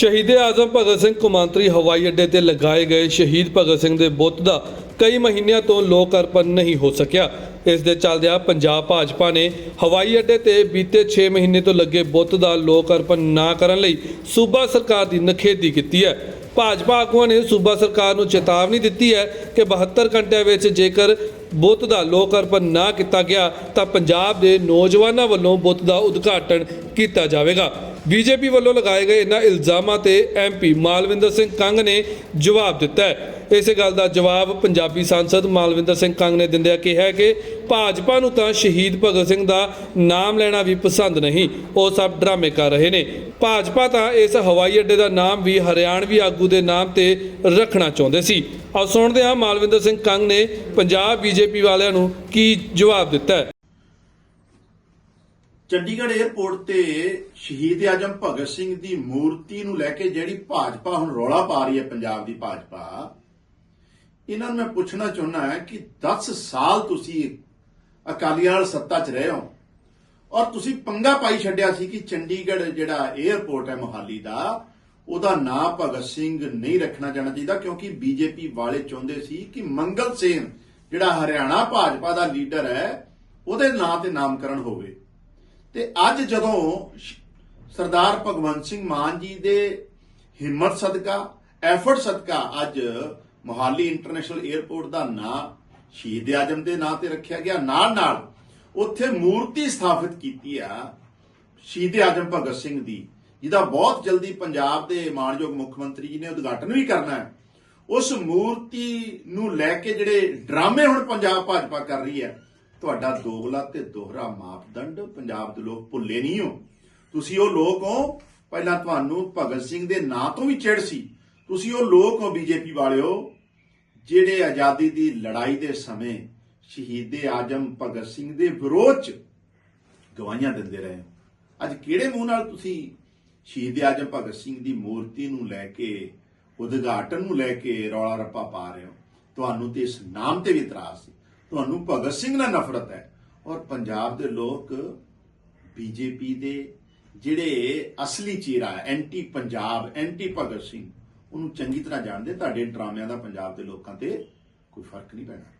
ਸ਼ਹੀਦ ਆਜ਼ਮ ਭਗਤ ਸਿੰਘ ਕੌਮਾਂਤਰੀ ਹਵਾਈ ਅੱਡੇ ਤੇ ਲਗਾਏ ਗਏ ਸ਼ਹੀਦ ਭਗਤ ਸਿੰਘ ਦੇ ਬੁੱਤ ਦਾ ਕਈ ਮਹੀਨਿਆਂ ਤੋਂ ਲੋਕ ਅਰਪਣ ਨਹੀਂ ਹੋ ਸਕਿਆ। ਇਸ ਦੇ ਚੱਲਦਿਆਂ ਪੰਜਾਬ ਭਾਜਪਾ ਨੇ ਹਵਾਈ ਅੱਡੇ ਤੇ ਬੀਤੇ 6 ਮਹੀਨੇ ਤੋਂ ਲੱਗੇ ਬੁੱਤ ਦਾ ਲੋਕ ਅਰਪਣ ਨਾ ਕਰਨ ਲਈ ਸੂਬਾ ਸਰਕਾਰ ਦੀ ਨਖੇਦੀ ਕੀਤੀ ਹੈ। ਭਾਜਪਾ ਆਗੂਆਂ ਨੇ ਸੂਬਾ ਸਰਕਾਰ ਨੂੰ ਚੇਤਾਵਨੀ ਦਿੱਤੀ ਹੈ ਕਿ 72 ਘੰਟਿਆਂ ਵਿੱਚ ਜੇਕਰ ਬੁੱਤ ਦਾ ਲੋਕ ਅਰਪਣ ਨਾ ਕੀਤਾ ਗਿਆ ਤਾਂ ਪੰਜਾਬ ਦੇ ਨੌਜਵਾਨਾਂ ਵੱਲੋਂ ਬੁੱਤ ਦਾ ਉਦਘਾਟਨ ਕੀਤਾ ਜਾਵੇਗਾ। ਬੀਜੇਪੀ ਵੱਲੋਂ ਲਗਾਏ ਗਏ ਇਹਨਾਂ ਇਲਜ਼ਾਮਾਂ ਤੇ ਐਮਪੀ ਮਾਲਵਿੰਦਰ ਸਿੰਘ ਕੰਗ ਨੇ ਜਵਾਬ ਦਿੱਤਾ ਹੈ। ਇਸੇ ਗੱਲ ਦਾ ਜਵਾਬ ਪੰਜਾਬੀ ਸਾਂਸਦ ਮਾਲਵਿੰਦਰ ਸਿੰਘ ਕੰਗ ਨੇ ਦਿੰਦਿਆਂ ਕਿਹਾ ਕਿ ਭਾਜਪਾ ਨੂੰ ਤਾਂ ਸ਼ਹੀਦ ਭਗਤ ਸਿੰਘ ਦਾ ਨਾਮ ਲੈਣਾ ਵੀ ਪਸੰਦ ਨਹੀਂ, ਉਹ ਸਭ ਡਰਾਮੇ ਕਰ ਰਹੇ ਨੇ। ਭਾਜਪਾ ਤਾਂ ਇਸ ਹਵਾਈ ਅੱਡੇ ਦਾ ਨਾਮ ਵੀ ਹਰਿਆਣਵੀ ਆਗੂ ਦੇ ਨਾਮ ਤੇ ਰੱਖਣਾ ਚਾਹੁੰਦੇ ਸੀ। ਆਓ ਸੁਣਦੇ ਹਾਂ ਮਾਲਵਿੰਦਰ ਸਿੰਘ ਕੰਗ ਨੇ ਪੰਜਾਬ ਬੀਜੇਪੀ ਵਾਲਿਆਂ ਨੂੰ ਕੀ ਜਵਾਬ ਦਿੱਤਾ ਹੈ। ਚੰਡੀਗੜ੍ਹ 에ਅਰਪੋਰਟ ਤੇ ਸ਼ਹੀਦ ਆਜਮ ਭਗਤ ਸਿੰਘ ਦੀ ਮੂਰਤੀ ਨੂੰ ਲੈ ਕੇ ਜਿਹੜੀ ਭਾਜਪਾ ਹੁਣ ਰੌਲਾ ਪਾ ਰਹੀ ਹੈ, ਪੰਜਾਬ ਦੀ ਭਾਜਪਾ, ਇਹਨਾਂ ਨੂੰ ਮੈਂ ਪੁੱਛਣਾ ਚਾਹੁੰਦਾ ਹਾਂ ਕਿ 10 ਸਾਲ ਤੁਸੀਂ ਅਕਾਲੀਆਂ ਨਾਲ ਸੱਤਾ 'ਚ ਰਹੇ ਹੋ ਔਰ ਤੁਸੀਂ ਪੰਗਾ ਪਾਈ ਛੱਡਿਆ ਸੀ ਕਿ ਚੰਡੀਗੜ੍ਹ ਜਿਹੜਾ 에ਅਰਪੋਰਟ ਹੈ ਮੋਹਾਲੀ ਦਾ ਉਹਦਾ ਨਾਂ ਭਗਤ ਸਿੰਘ ਨਹੀਂ ਰੱਖਣਾ ਜਾਣਾ ਚਾਹੀਦਾ, ਕਿਉਂਕਿ ਬੀਜੇਪੀ ਵਾਲੇ ਚਾਹੁੰਦੇ ਸੀ ਕਿ ਮੰਗਲ ਸੇਨ, ਜਿਹੜਾ ਹਰਿਆਣਾ ਭਾਜਪਾ ਦਾ ਲੀਡਰ ਹੈ, ਉਹਦੇ ਨਾਂ ਤੇ ਨਾਮਕਰਨ ਹੋਵੇ। ਤੇ ਅੱਜ ਜਦੋਂ ਸਰਦਾਰ ਭਗਵੰਤ ਸਿੰਘ ਮਾਨ ਜੀ ਦੇ ਹਿੰਮਤ ਸਦਕਾ, ਐਫਰਟ ਸਦਕਾ ਅੱਜ ਮੋਹਾਲੀ ਇੰਟਰਨੈਸ਼ਨਲ 에ਅਰਪੋਰਟ ਦਾ ਨਾਂ, ਸ਼ਹੀਦ ਆਜਮ ਦੇ ਨਾਂ ਤੇ ਰੱਖਿਆ ਗਿਆ। ਨਾਲ ਨਾਲ ਉੱਥੇ ਮੂਰਤੀ ਸਥਾਪਿਤ ਕੀਤੀ ਆ ਸ਼ਹੀਦ ਆਜਮ ਭਗਤ ਸਿੰਘ ਦੀ। ਜਿਹਦਾ ਬਹੁਤ ਜਲਦੀ ਪੰਜਾਬ ਦੇ ਮਾਨਯੋਗ ਮੁੱਖ ਮੰਤਰੀ ਜੀ ਨੇ ਉਦਘਾਟਨ ਵੀ ਕਰਨਾ ਹੈ, ਉਸ ਮੂਰਤੀ ਨੂੰ ਲੈ ਕੇ ਜਿਹੜੇ ਡਰਾਮੇ ਹੁਣ ਪੰਜਾਬ ਭਾਜਪਾ ਕਰ ਰਹੀ ਹੈ, ਤੁਹਾਡਾ ਦੋਗਲਾ ਤੇ ਦੋਹਰਾ ਮਾਪਦੰਡ, ਪੰਜਾਬ ਦੇ ਲੋਕ ਭੁੱਲੇ ਨਹੀਂ ਹੋ। ਤੁਸੀਂ ਉਹ ਲੋਕ ਹੋ, ਪਹਿਲਾਂ ਤੁਹਾਨੂੰ ਭਗਤ ਸਿੰਘ ਦੇ ਨਾਂ ਤੋਂ ਵੀ ਚਿੜ ਸੀ। ਤੁਸੀਂ ਉਹ ਲੋਕ ਹੋ ਬੀਜੇਪੀ ਵਾਲਿਓ, ਜਿਹੜੇ ਆਜ਼ਾਦੀ ਦੀ ਲੜਾਈ ਦੇ ਸਮੇਂ ਸ਼ਹੀਦੇ ਆਜਮ ਭਗਤ ਸਿੰਘ ਦੇ ਵਿਰੋਧ ਚ ਗਵਾਹੀਆਂ ਦਿੰਦੇ ਰਹੇ ਹੋ। ਅੱਜ ਕਿਹੜੇ ਮੂੰਹ ਨਾਲ ਤੁਸੀਂ ਸ਼ਹੀਦ ਆਜਮ ਭਗਤ ਸਿੰਘ ਦੀ ਮੂਰਤੀ ਨੂੰ ਲੈ ਕੇ, ਉਦਘਾਟਨ ਨੂੰ ਲੈ ਕੇ ਰੌਲਾ ਰੱਪਾ ਪਾ ਰਹੇ ਹੋ। ਤੁਹਾਨੂੰ ਤੇ ਇਸ ਨਾਮ ਤੇ ਵੀ ਇਤਰਾਜ਼ ਸੀ। ਤੁਹਾਨੂੰ ਭਗਤ ਸਿੰਘ ਨਾਲ ਨਫ਼ਰਤ ਹੈ। ਔਰ ਪੰਜਾਬ ਦੇ ਲੋਕ ਬੀਜੇਪੀ ਦੇ ਜਿਹੜੇ ਅਸਲੀ ਚਿਹਰਾ ਐਂਟੀ ਪੰਜਾਬ, ਐਂਟੀ ਭਗਤ ਸਿੰਘ, ਉਹਨੂੰ ਚੰਗੀ ਤਰ੍ਹਾਂ ਜਾਣਦੇ, ਤੁਹਾਡੇ ਡਰਾਮਿਆਂ ਦਾ ਪੰਜਾਬ ਦੇ ਲੋਕਾਂ ਤੇ ਕੋਈ ਫ਼ਰਕ ਨਹੀਂ ਪੈਣਾ।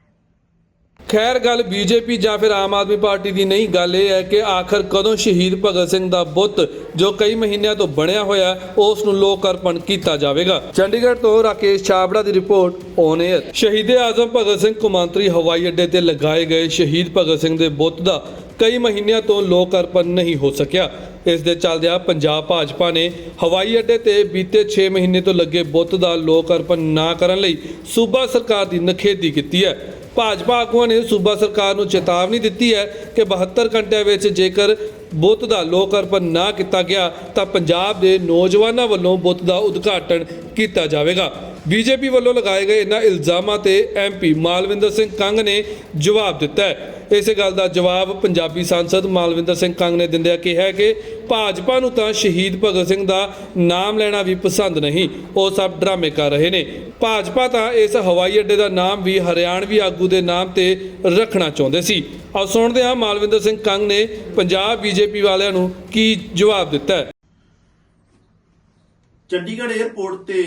ਖੈਰ ਗੱਲ ਬੀਜੇਪੀ ਜਾਂ ਫਿਰ ਆਮ ਆਦਮੀ ਪਾਰਟੀ ਦੀ ਨਹੀਂ, ਗੱਲ ਇਹ ਹੈ ਕਿ ਆਖਰ ਕਦੋਂ ਸ਼ਹੀਦ ਭਗਤ ਸਿੰਘ ਦਾ ਬੁੱਤ, ਜੋ ਕਈ ਮਹੀਨਿਆਂ ਤੋਂ ਬਣਿਆ ਹੋਇਆ ਉਸ ਨੂੰ ਲੋਕ ਅਰਪਣ ਕੀਤਾ ਜਾਵੇਗਾ। ਚੰਡੀਗੜ੍ਹ ਤੋਂ ਰਾਕੇਸ਼ ਛਾਬੜਾ ਦੀ ਰਿਪੋਰਟ, ਔਨ 에ਅਰ ਸ਼ਹੀਦ ਆਜ਼ਮ ਭਗਤ ਸਿੰਘ ਕੌਮਾਂਤਰੀ ਹਵਾਈ ਅੱਡੇ ਤੇ ਲਗਾਏ ਗਏ ਸ਼ਹੀਦ ਭਗਤ ਸਿੰਘ ਦੇ ਬੁੱਤ ਦਾ ਕਈ ਮਹੀਨਿਆਂ ਤੋਂ ਲੋਕ ਅਰਪਣ ਨਹੀਂ ਹੋ ਸਕਿਆ। ਇਸ ਦੇ ਚੱਲਦਿਆਂ ਪੰਜਾਬ ਭਾਜਪਾ ਨੇ ਹਵਾਈ ਅੱਡੇ ਤੇ ਬੀਤੇ 6 ਮਹੀਨੇ ਤੋਂ ਲੱਗੇ ਬੁੱਤ ਦਾ ਲੋਕ ਅਰਪਣ ਨਾ ਕਰਨ ਲਈ ਸੂਬਾ ਸਰਕਾਰ ਦੀ ਨਖੇਦੀ ਕੀਤੀ ਹੈ। ਭਾਜਪਾ ਆਗੂਆਂ ਨੇ ਸੂਬਾ ਸਰਕਾਰ ਨੂੰ ਚੇਤਾਵਨੀ ਦਿੱਤੀ ਹੈ ਕਿ 72 ਘੰਟਿਆਂ ਵਿੱਚ ਜੇਕਰ ਬੁੱਤ ਦਾ ਲੋਕ ਅਰਪਣ ਨਾ ਕੀਤਾ ਗਿਆ, ਤਾਂ ਪੰਜਾਬ ਦੇ ਨੌਜਵਾਨਾਂ ਵੱਲੋਂ ਬੁੱਤ ਦਾ ਉਦਘਾਟਨ ਕੀਤਾ ਜਾਵੇਗਾ। ਬੀਜੇਪੀ ਵੱਲੋਂ ਲਗਾਏ ਗਏ ਇਹਨਾਂ ਇਲਜ਼ਾਮਾਂ ਤੇ ਐਮਪੀ ਮਾਲਵਿੰਦਰ ਸਿੰਘ ਕੰਗ ਨੇ ਜਵਾਬ ਦਿੱਤਾ ਹੈ। ਇਸੇ ਗੱਲ ਦਾ ਜਵਾਬ ਪੰਜਾਬੀ ਸਾਂਸਦ ਮਾਲਵਿੰਦਰ ਸਿੰਘ ਕੰਗ ਨੇ ਦਿੰਦਿਆਂ ਕਿਹਾ ਕਿ ਭਾਜਪਾ ਨੂੰ ਤਾਂ ਸ਼ਹੀਦ ਭਗਤ ਸਿੰਘ ਦਾ ਨਾਮ ਲੈਣਾ ਵੀ ਪਸੰਦ ਨਹੀਂ, ਉਹ ਸਭ ਡਰਾਮੇ ਕਰ ਰਹੇ ਨੇ। ਭਾਜਪਾ ਤਾਂ ਇਸ ਹਵਾਈ ਅੱਡੇ ਦਾ ਨਾਮ ਵੀ ਹਰਿਆਣਵੀ ਆਗੂ ਦੇ ਨਾਮ ਤੇ ਰੱਖਣਾ ਚਾਹੁੰਦੇ ਸੀ। ਆਓ ਸੁਣਦੇ ਹਾਂ ਮਾਲਵਿੰਦਰ ਸਿੰਘ ਕੰਗ ਨੇ ਪੰਜਾਬ ਬੀਜੇਪੀ ਵਾਲਿਆਂ ਨੂੰ ਕੀ ਜਵਾਬ ਦਿੱਤਾ ਚੰਡੀਗੜ੍ਹ 에ਅਰਪੋਰਟ ਤੇ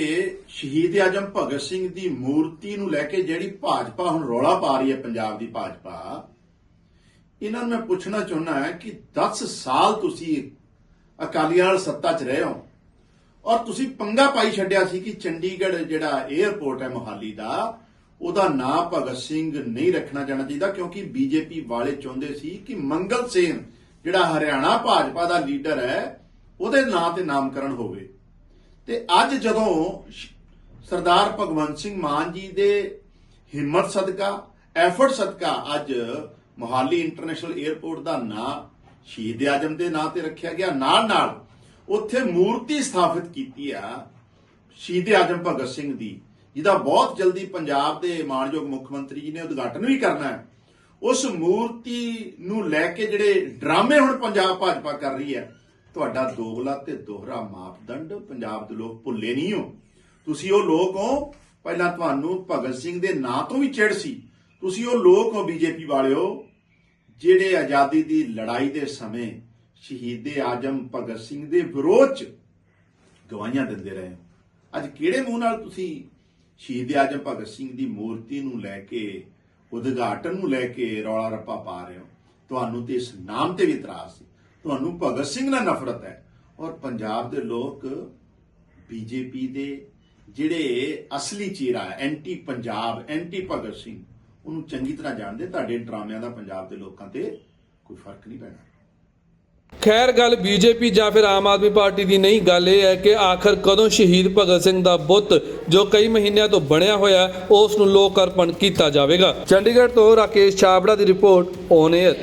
ਸ਼ਹੀਦ ਆਜਮ ਭਗਤ ਸਿੰਘ ਦੀ ਮੂਰਤੀ ਨੂੰ ਲੈ ਕੇ ਜਿਹੜੀ ਭਾਜਪਾ ਹੁਣ ਰੌਲਾ ਪਾ ਰਹੀ ਹੈ, ਪੰਜਾਬ ਦੀ ਭਾਜਪਾ ਇਹਨਾਂ ਨੂੰ ਮੈਂ ਪੁੱਛਣਾ ਚਾਹੁੰਦਾ ਹਾਂ ਕਿ 10 ਸਾਲ ਤੁਸੀਂ ਅਕਾਲੀਆਂ ਨਾਲ ਸੱਤਾ 'ਚ ਰਹੇ ਹੋ ਔਰ ਤੁਸੀਂ ਪੰਗਾ ਪਾਈ ਛੱਡਿਆ ਸੀ ਕਿ ਚੰਡੀਗੜ੍ਹ ਜਿਹੜਾ 에ਅਰਪੋਰਟ ਹੈ ਮੋਹਾਲੀ ਦਾ, ਉਹਦਾ ਨਾਂ ਭਗਤ ਸਿੰਘ ਨਹੀਂ ਰੱਖਣਾ ਜਾਣਾ ਚਾਹੀਦਾ ਕਿਉਂਕਿ ਬੀਜੇਪੀ ਵਾਲੇ ਚਾਹੁੰਦੇ ਸੀ ਕਿ ਮੰਗਲ ਸਿੰਘ ਜਿਹੜਾ ਹਰਿਆਣਾ ਭਾਜਪਾ ਦਾ ਲੀਡਰ ਹੈ, ਉਹਦੇ ਨਾਂ ਤੇ ਨਾਮਕਰਨ ਹੋਵੇ। ਤੇ ਅੱਜ ਜਦੋਂ ਸਰਦਾਰ ਭਗਵੰਤ ਸਿੰਘ ਮਾਨ ਜੀ ਦੇ ਹਿੰਮਤ ਸਦਕਾ ਐਫਰਟ ਸਦਕਾ ਅੱਜ ਮੋਹਾਲੀ ਇੰਟਰਨੈਸ਼ਨਲ 에ਅਰਪੋਰਟ ਦਾ ਨਾਂ ਸ਼ਹੀਦ ਆਜਮ ਦੇ ਨਾਂ ਤੇ ਰੱਖਿਆ ਗਿਆ। ਨਾਲ ਨਾਲ ਉੱਥੇ ਮੂਰਤੀ ਸਥਾਪਿਤ ਕੀਤੀ ਆ ਸ਼ਹੀਦ ਆਜਮ ਭਗਤ ਸਿੰਘ ਦੀ, ਜਿਹਦਾ ਬਹੁਤ ਜਲਦੀ ਪੰਜਾਬ ਦੇ ਮਾਨਯੋਗ ਮੁੱਖ ਮੰਤਰੀ ਜੀ ਨੇ ਉਦਘਾਟਨ ਵੀ ਕਰਨਾ ਹੈ। ਉਸ ਮੂਰਤੀ ਨੂੰ ਲੈ ਕੇ ਜਿਹੜੇ ਡਰਾਮੇ ਹੁਣ ਪੰਜਾਬ ਭਾਜਪਾ ਕਰ ਰਹੀ ਹੈ, ਤੁਹਾਡਾ ਦੋਗਲਾ ਤੇ ਦੋਹਰਾ ਮਾਪਦੰਡ, ਪੰਜਾਬ ਦੇ ਲੋਕ ਭੁੱਲੇ ਨਹੀਂ ਹੋ। ਤੁਸੀਂ ਉਹ ਲੋਕ ਹੋ, ਪਹਿਲਾਂ ਤੁਹਾਨੂੰ ਭਗਤ ਸਿੰਘ ਦੇ ਨਾਂ ਤੋਂ ਵੀ ਚਿੜ ਸੀ। ਤੁਸੀਂ ਉਹ ਲੋਕ ਹੋ ਬੀਜੇਪੀ ਵਾਲਿਓ ਜਿਹੜੇ ਆਜ਼ਾਦੀ ਦੀ ਲੜਾਈ ਦੇ ਸਮੇਂ ਸ਼ਹੀਦੇ ਆਜਮ ਭਗਤ ਸਿੰਘ ਦੇ ਵਿਰੋਧ ਚ ਗਵਾਹੀਆਂ ਦਿੰਦੇ ਰਹੇ ਹੋ। ਅੱਜ ਕਿਹੜੇ ਮੂੰਹ ਨਾਲ ਤੁਸੀਂ ਸ਼ਹੀਦ ਆਜਮ ਭਗਤ ਸਿੰਘ ਦੀ ਮੂਰਤੀ ਨੂੰ ਲੈ ਕੇ, ਉਦਘਾਟਨ ਨੂੰ ਲੈ ਕੇ ਰੌਲਾ ਰੱਪਾ ਪਾ ਰਹੇ ਹੋ? ਤੁਹਾਨੂੰ ਤੇ ਇਸ ਨਾਮ ਤੇ ਵੀ ਇਤਰਾਜ਼ ਸੀ। ਤੁਹਾਨੂੰ ਭਗਤ ਸਿੰਘ ਨਾਲ ਨਫ਼ਰਤ ਹੈ ਔਰ ਪੰਜਾਬ ਦੇ ਲੋਕ ਬੀਜੇਪੀ ਦੇ ਜਿਹੜੇ ਅਸਲੀ ਚਿਹਰਾ ਐਂਟੀ ਪੰਜਾਬ, ਐਂਟੀ ਭਗਤ ਸਿੰਘ ਉਹਨੂੰ ਚੰਗੀ ਤਰ੍ਹਾਂ ਜਾਣਦੇ, ਤੁਹਾਡੇ ਡਰਾਮਿਆਂ ਦਾ ਪੰਜਾਬ ਦੇ ਲੋਕਾਂ ਤੇ ਕੋਈ ਫ਼ਰਕ ਨਹੀਂ ਪੈਣਾ। ਖੈਰ ਗੱਲ ਬੀਜੇਪੀ ਜਾਂ ਫਿਰ ਆਮ ਆਦਮੀ ਪਾਰਟੀ ਦੀ ਨਹੀਂ, ਗੱਲ ਇਹ ਹੈ ਕਿ ਆਖਰ ਕਦੋਂ ਸ਼ਹੀਦ ਭਗਤ ਸਿੰਘ ਦਾ ਬੁੱਤ, ਜੋ ਕਈ ਮਹੀਨਿਆਂ ਤੋਂ ਬਣਿਆ ਹੋਇਆ ਉਸ ਨੂੰ ਲੋਕ ਅਰਪਣ ਕੀਤਾ ਜਾਵੇਗਾ। ਚੰਡੀਗੜ੍ਹ ਤੋਂ ਰਾਕੇਸ਼ ਛਾਬੜਾ ਦੀ ਰਿਪੋਰਟ, ਔਨ 에ਅਰ